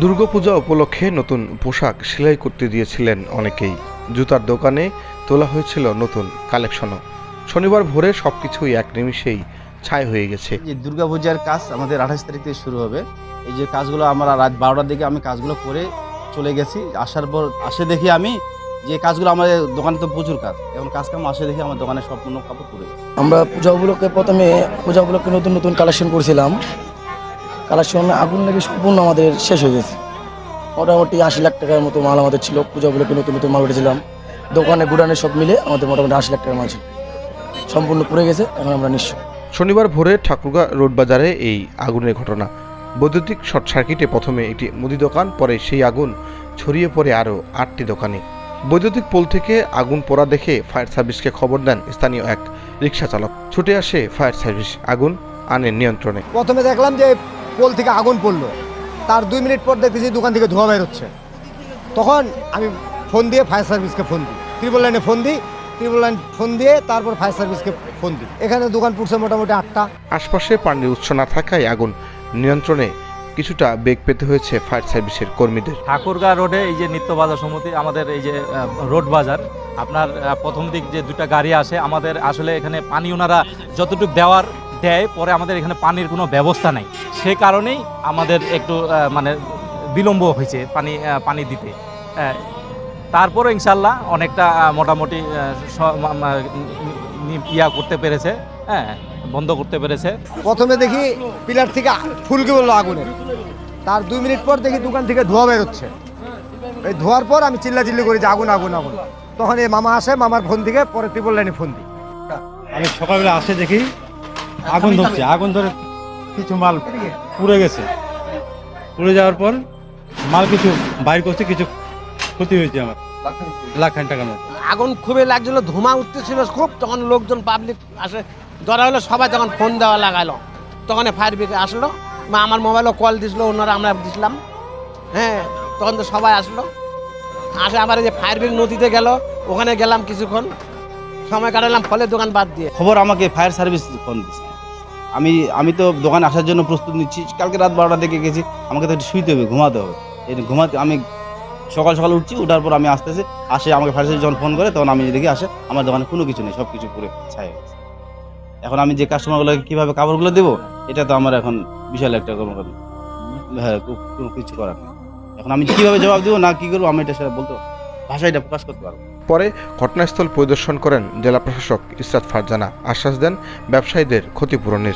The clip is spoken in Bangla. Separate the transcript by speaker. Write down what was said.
Speaker 1: দুর্গাপূজা উপলক্ষে নতুন পোশাক সেলাই করতে দিয়েছিলেন অনেকেই। জুতার দোকানে তোলা হয়েছিল নতুন কালেকশনও। শনিবার ভোরে সবকিছুই এক নিমিষেই ছাই হয়ে গেছে।
Speaker 2: যে দুর্গাপূজার কাজ আমাদের আঠাশ তারিখ থেকে শুরু হবে। এই যে কাজগুলো আমরা রাত বারোটার দিকে আমি কাজগুলো করে চলে গেছি। আসার পর আসে দেখি আমি যে কাজগুলো আমাদের দোকানে তো প্রচুর কাজ। এখন কাজ কাম আসে দেখি আমার দোকানে সম্পূর্ণ কাপড় পড়ে গেছে।
Speaker 3: আমরা পূজা উপলক্ষে প্রথমে পূজা উপলক্ষে নতুন নতুন কালেকশন করছিলাম। কালেকশন আগুন লেগে সম্পূর্ণ আমাদের শেষ হয়ে গেছে। মোটামুটি আশি লাখ টাকার মতো মাল আমাদের ছিল। পূজা উপলক্ষে নতুন নতুন মাল উঠেছিলাম। দোকানে গুডানে সব মিলে আমাদের মোটামুটি আশি লাখ টাকার মাল ছিল। সম্পূর্ণ পুড়ে গেছে এখন আমরা নিঃস্ব।
Speaker 1: শনিবার ভোরে ঠাকুরগা রোড বাজারে এই আগুনের ঘটনা। বৈদ্যুতিক শর্ট সার্কিটে প্রথমে একটি মুদি দোকান পরে সেই আগুন ছড়িয়ে পড়ে আরও আটটি দোকানে। বৈদ্যুতিক পোল থেকে আগুন পোড়া দেখে ফায়ার সার্ভিসকে খবর দেন স্থানীয় এক রিক্সা চালক ছুটে আসে ফায়ার সার্ভিস। আগুন আনে নিয়ন্ত্রণে।
Speaker 4: প্রথমে দেখলাম যে পোল থেকে আগুন পড়ল। তার দুই মিনিট পর দেখতেছি দোকান থেকে ধোঁয়া বের হচ্ছে। তখন আমি ফোন দিয়ে ফায়ার সার্ভিসকে ফোন দিই। ত্রিপল লাইনে ফোন দিই ত্রিপল লাইন ফোন দিয়ে তারপর ফায়ার সার্ভিসকে ফোন দিই। এখানে দোকান পুড়ছে মোটামুটি আটটা।
Speaker 1: আশপাশে পানির উৎস না থাকায় আগুন নিয়ন্ত্রণে কিছুটা বেগ পেতে হয়েছে ফায়ার সার্ভিসের কর্মীদের।
Speaker 5: ঠাকুরগাঁ রোডে এই যে নিত্য বাজার সমিতি আমাদের এই যে রোড বাজার আপনার প্রথম দিক যে দুটা গাড়ি আসে আমাদের আসলে এখানে পানি ওনারা যতটুকু দেওয়ার দেয় পরে আমাদের এখানে পানির কোনো ব্যবস্থা নাই। সে কারণেই আমাদের একটু মানে বিলম্ব হয়েছে পানি পানি দিতে। তারপরে ইনশাল্লাহ অনেকটা মোটামুটি ইয়া করতে পেরেছে হ্যাঁ বন্ধ করতে পেরেছে।
Speaker 4: প্রথমে দেখি পিলার থেকে ফুলকে বলল আগুনের তার দুই মিনিট পর দেখি দোকান থেকে ধোয়া বেরোচ্ছে এই ধোয়ার পর আমি চিল্লা চিল্লি করি যে আগুন আগুন আগুন। তখন এই মামা আসে মামার ফোন থেকে পরে ত্রিপল লাইনে ফোন দিই।
Speaker 6: আমি সকালবেলা আসে দেখি আগুন ধরছে আগুন ধরে কিছু মাল পুড়ে গেছে। পুড়ে যাওয়ার পর মাল কিছু বাইর করছে কিছু ক্ষতি হয়েছে আমার। লাখ খান টাকার মতো।
Speaker 7: আগুন খুবই লাগছিল ধোঁয়া উঠতেছিল খুব। তখন লোকজন পাবলিক আসে ধরা হলো সবাই তখন ফোন দেওয়া লাগালো। তখন ফায়ার ব্রিগেড আসলো। বা আমার মোবাইলও কল দিছিল ওনারা আমরা দিছিলাম। হ্যাঁ তখন তো সবাই আসলো। আসে আবার এই যে ফায়ার ব্রিগেড নদীতে গেল ওখানে গেলাম কিছুক্ষণ। সময় কাটালাম ফলের দোকান বাদ দিয়ে।
Speaker 2: খবর আমাকে ফায়ার সার্ভিস ফোন দিচ্ছে আমি আমি তো দোকানে আসার জন্য প্রস্তুত নিচ্ছি। কালকে রাত বারোটা দিকে গেছি, আমাকে তো একটু শুইতে হবে, ঘুমাতে হবে। এই ঘুমাতে, আমি সকাল সকাল উঠছি ওঠার পর আমি আসতেছি, আসে আমাকে সার্ভিস যখন ফোন করে, তখন আমি দেখি আসে, আমার দোকানে কোনো কিছু নেই, সব কিছু পুরো ছাই এখন আমি যে কাস্টমারগুলোকে কীভাবে কাপড়গুলো দেবো, এটা তো আমার এখন বিশাল একটা কোনো হ্যাঁ কোনো কিছু করার নেই। এখন আমি কীভাবে জবাব দেবো, না কী করব, আমি এটা সেটা বলতে ভাষায় এটা প্রকাশ করতে পারব
Speaker 1: পরে ঘটনাস্থল পরিদর্শন করেন জেলা প্রশাসক ইসরাত ফারজানা। আশ্বাস দেন ব্যবসায়ীদের ক্ষতিপূরণের।